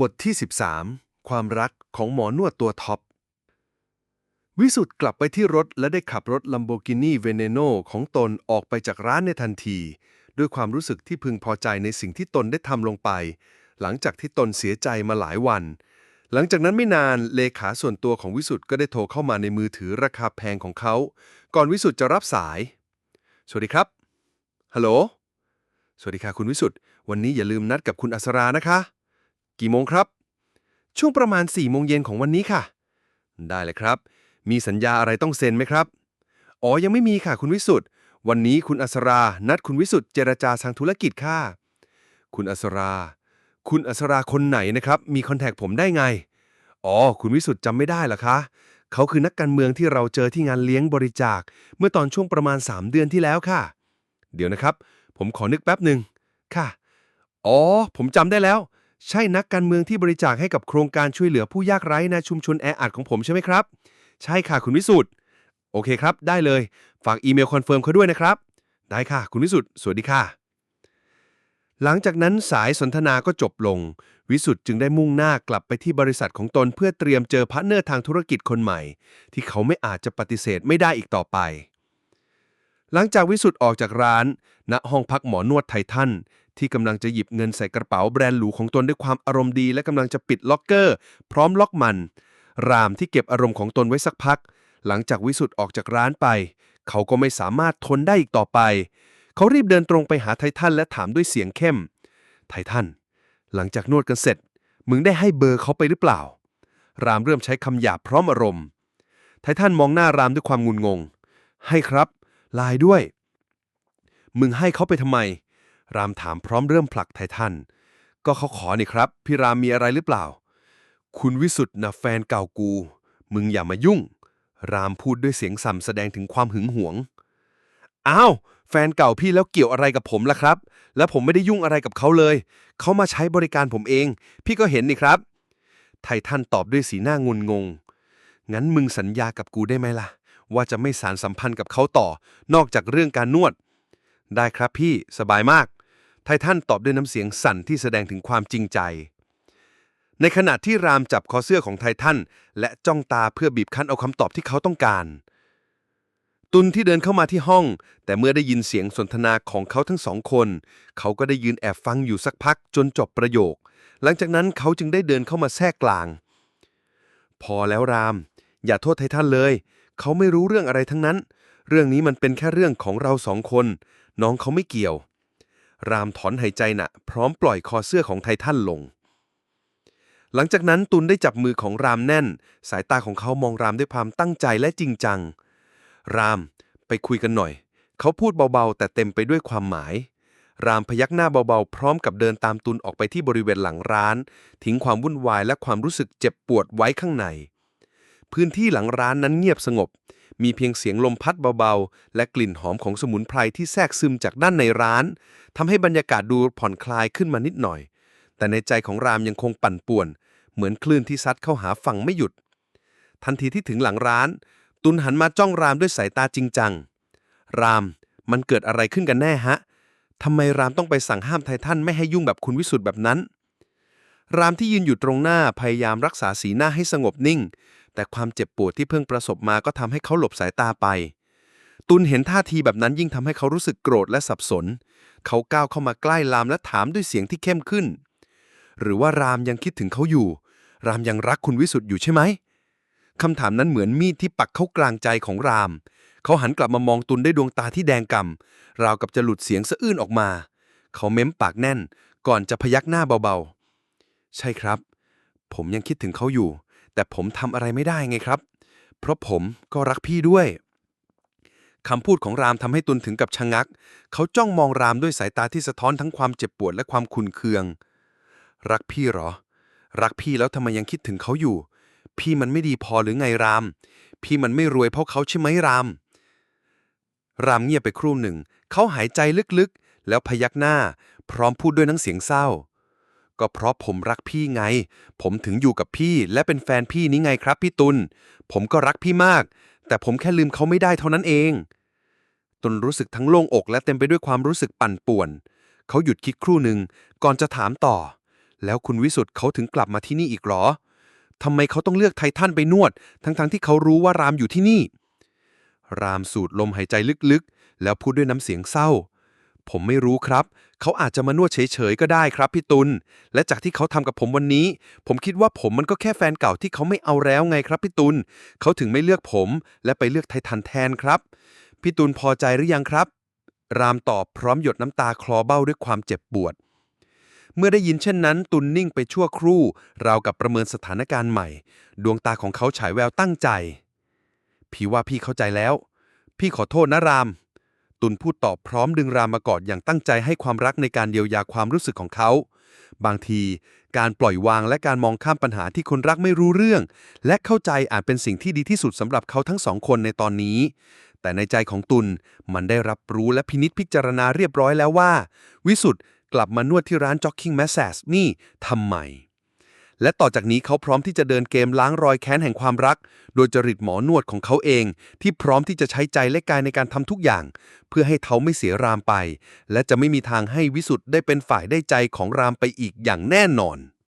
บทที่ 13 ความรักของหมอนวดตัวท็อป วิสุทธ์กลับไปที่รถและได้ขับรถ Lamborghini Veneno ของตนออกไปจากร้านในทันที ด้วยความรู้สึกที่พึงพอใจในสิ่งที่ตนได้ทำลงไป หลังจากที่ตนเสียใจมาหลายวัน หลังจากนั้นไม่นานเลขาส่วนตัวของวิสุทธ์ก็ได้โทรเข้ามาในมือถือราคาแพงของเขา ก่อนวิสุทธ์จะรับสาย สวัสดีครับฮัลโหลสวัสดีค่ะคุณวิสุทธ์วันนี้อย่าลืมนัดกับคุณอัศรานะคะ กี่โมงครับ ช่วงประมาณ4ี่โมงเย็นของวันนี้ค่ะ ได้เลยครับ มีสัญญาอะไรต้องเซ็นไหมครับ อ๋อ ยังไม่มีค่ะคุณวิสุทธ์วันนี้คุณอัศรา นัดคุณวิสุทธ์เจรจาทางธุรกิจค่ะ คุณอัศรา คุณอัศราคนไหนนะครับ มีคอนแทคผมได้ไง อ๋อ คุณวิสุทธ์จำไม่ได้เหรอคะ เขาคือนักการเมืองที่เราเจอที่งานเลี้ยงบริจาค เมื่อตอนช่วงประมาณ 3 เดือนที่แล้วค่ะ เดี๋ยวนะครับ ผมขอนึกแป๊บหนึ่งค่ะ อ๋อ ผมจำได้แล้ว ใช่นักการเมืองที่บริจาคให้กับโครงการช่วยเหลือผู้ยากไร้ในชุมชนแออัดของผมใช่ไหมครับ ใช่ค่ะคุณวิสุทธ์โอเคครับ ได้เลย ฝากอีเมลคอนเฟิร์มเขาด้วยนะครับ ได้ค่ะ คุณวิสุทธ์สวัสดีค่ะ หลังจากนั้นสายสนทนาก็จบลง วิสุทธ์จึงได้มุ่งหน้ากลับไปที่บริษัทของตนเพื่อเตรียมเจอพาร์ทเนอร์ทางธุรกิจคนใหม่ ที่เขาไม่อาจจะปฏิเสธไม่ได้อีกต่อไป หลังจากวิสุทธ์ออกจากร้าน ณห้องพักหมอนวดไททันที่กำลังจะหยิบเงินใส่กระเป๋าแบรนด์หรูของตนด้วยความอารมณ์ดี และกำลังจะปิดล็อกเกอร์ พร้อมล็อกมัน รามที่เก็บอารมณ์ของตนไว้สักพัก หลังจากวิสุทธ์ออกจากร้านไป เขาก็ไม่สามารถทนได้อีกต่อไป เขารีบเดินตรงไปหาไททันและถามด้วยเสียงเข้ม ไททันหลังจากนวดกันเสร็จ มึงได้ให้เบอร์เขาไปหรือเปล่า รามเริ่มใช้คำหยาบพร้อมอารมณ์ ไททันมองหน้ารามด้วยความงุนงง ให้ครับ ลายด้วย มึงให้เขาไปทำไม รามถามพร้อมเริ่มผลักไททัน ก็เขาขอนี่ครับ พี่รามมีอะไรหรือเปล่า คุณวิสุทธ์นะแฟนเก่ากู มึงอย่ามายุ่ง รามพูดด้วยเสียงสั่นแสดงถึงความหึงหวง อ้าว แฟนเก่าพี่แล้วเกี่ยวอะไรกับผมล่ะครับ แล้วผมไม่ได้ยุ่งอะไรกับเขาเลย เขามาใช้บริการผมเอง พี่ก็เห็นนี่ครับ ไททันตอบด้วยสีหน้างุนงง งั้นมึงสัญญากับกูได้ไหมล่ะ ว่าจะไม่สารสัมพันธ์กับเขาต่อ นอกจากเรื่องการนวด ได้ครับพี่สบายมาก ไททันตอบด้วยน้ำเสียงสั่นที่แสดงถึงความจริงใจ ในขณะที่รามจับคอเสื้อของไททันและจ้องตาเพื่อบีบคั้นเอาคำตอบที่เขาต้องการ ตุนที่เดินเข้ามาที่ห้อง แต่เมื่อได้ยินเสียงสนทนาของเขาทั้งสองคน เขาก็ได้ยืนแอบฟังอยู่สักพักจนจบประโยค หลังจากนั้นเขาจึงได้เดินเข้ามาแทรกกลาง พอแล้วราม อย่าโทษไททันเลย เขาไม่รู้เรื่องอะไรทั้งนั้น เรื่องนี้มันเป็นแค่เรื่องของเราสองคน น้องเขาไม่เกี่ยว รามถอนหายใจหนะพร้อมปล่อยคอเสื้อของไททันลง หลังจากนั้นตุนได้จับมือของรามแน่น สายตาของเขามองรามด้วยความตั้งใจและจริงจัง รามไปคุยกันหน่อย เขาพูดเบาๆ แต่เต็มไปด้วยความหมาย รามพยักหน้าเบาๆ พร้อมกับเดินตามตุนออกไปที่บริเวณหลังร้าน ทิ้งความวุ่นวายและความรู้สึกเจ็บปวดไว้ข้างใน พื้นที่หลังร้านนั้นเงียบสงบ มีเพียงเสียงลมพัดเบาๆ และกลิ่นหอมของสมุนไพรที่แทรกซึมจากด้านในร้านทำให้บรรยากาศดูผ่อนคลายขึ้นมานิดหน่อย แต่ในใจของรามยังคงปั่นป่วน เหมือนคลื่นที่ซัดเข้าหาฝั่งไม่หยุด ทันทีที่ถึงหลังร้าน ตุนหันมาจ้องรามด้วยสายตาจริงจัง ราม มันเกิดอะไรขึ้นกันแน่ฮะทำไมรามต้องไปสั่งห้ามไททันไม่ให้ยุ่งแบบคุณวิสุทธ์แบบนั้น รามที่ยืนอยู่ตรงหน้าพยายามรักษาสีหน้าให้สงบนิ่ง แต่ความเจ็บปวดที่เพิ่งประสบมาก็ทำให้เขาหลบสายตาไป ตุนเห็นท่าทีแบบนั้นยิ่งทำให้เขารู้สึกโกรธและสับสน เขาก้าวเข้ามาใกล้รามและถามด้วยเสียงที่เข้มขึ้น หรือว่ารามยังคิดถึงเขาอยู่ รามยังรักคุณวิสุทธ์อยู่ใช่ไหมคำถามนั้นเหมือนมีดที่ปักเข้ากลางใจของราม เขาหันกลับมามองตุนด้วยดวงตาที่แดงกำ่ำราวกับจะหลุดเสียงสะอื้นออกมา เขาเม้มปากแน่น ก่อนจะพยักหน้าเบาๆ ใช่ครับ ผมยังคิดถึงเขาอยู่ แต่ผมทำอะไรไม่ได้ไงครับ เพราะผมก็รักพี่ด้วยคำพูดของรามทำให้ตุนถึงกับชะงัก เขาจ้องมองรามด้วยสายตาที่สะท้อนทั้งความเจ็บปวดและความขุนเคือง รักพี่หรอ รักพี่แล้วทำไมยังคิดถึงเขาอยู่ พี่มันไม่ดีพอหรือไงราม พี่มันไม่รวยเพราะเขาใช่ไหมราม รามเงียบไปครู่หนึ่ง เขาหายใจลึกๆ แล้วพยักหน้า พร้อมพูดด้วยน้ำเสียงเศร้า ก็เพราะผมรักพี่ไง ผมถึงอยู่กับพี่และเป็นแฟนพี่นี้ไงครับพี่ตุล ผมก็รักพี่มาก แต่ผมแค่ลืมเขาไม่ได้เท่านั้นเอง ตุลรู้สึกทั้งโล่งอกและเต็มไปด้วยความรู้สึกปั่นป่วน เขาหยุดคิดครู่หนึ่งก่อนจะถามต่อ แล้วคุณวิสุทธ์เขาถึงกลับมาที่นี่อีกหรอทำไมเขาต้องเลือกไททันไปนวด ทั้งๆที่เขารู้ว่ารามอยู่ที่นี่ รามสูดลมหายใจลึกๆ แล้วพูดด้วยน้ำเสียงเศร้า ผมไม่รู้ครับ เขาอาจจะมานวดเฉยๆก็ได้ครับพี่ตุล และจากที่เขาทำกับผมวันนี้ ผมคิดว่าผมมันก็แค่แฟนเก่าที่เขาไม่เอาแล้วไงครับพี่ตุล เขาถึงไม่เลือกผม และไปเลือกไททันแทนครับ พี่ตุลพอใจหรือยังครับ รามตอบพร้อมหยดน้ำตาคลอเบ้าด้วยความเจ็บปวด เมื่อได้ยินเช่นนั้น ตุลนิ่งไปชั่วครู่ ราวกับประเมินสถานการณ์ใหม่ ดวงตาของเขาฉายแววตั้งใจ พี่ว่าพี่เข้าใจแล้ว พี่ขอโทษนะราม ตุลพูดตอบพร้อมดึงรามมากอดอย่างตั้งใจให้ความรักในการเยียวยาความรู้สึกของเขา บางที การปล่อยวางและการมองข้ามปัญหาที่คนรักไม่รู้เรื่อง และเข้าใจอาจเป็นสิ่งที่ดีที่สุดสำหรับเขาทั้งสองคนในตอนนี้ แต่ในใจของตุลมันได้รับรู้และพินิจพิจารณาเรียบร้อยแล้วว่า วิสุทธ์กลับมานวดที่ร้าน Jogging Massage นี่ทำไม และต่อจากนี้เขาพร้อมที่จะเดินเกมล้างรอยแค้นแห่งความรัก โดยจริตหมอนวดของเขาเอง ที่พร้อมที่จะใช้ใจและกายในการทำทุกอย่าง เพื่อให้เขาไม่เสียรามไป และจะไม่มีทางให้วิสุทธ์ได้เป็นฝ่ายได้ใจของรามไปอีกอย่างแน่นอน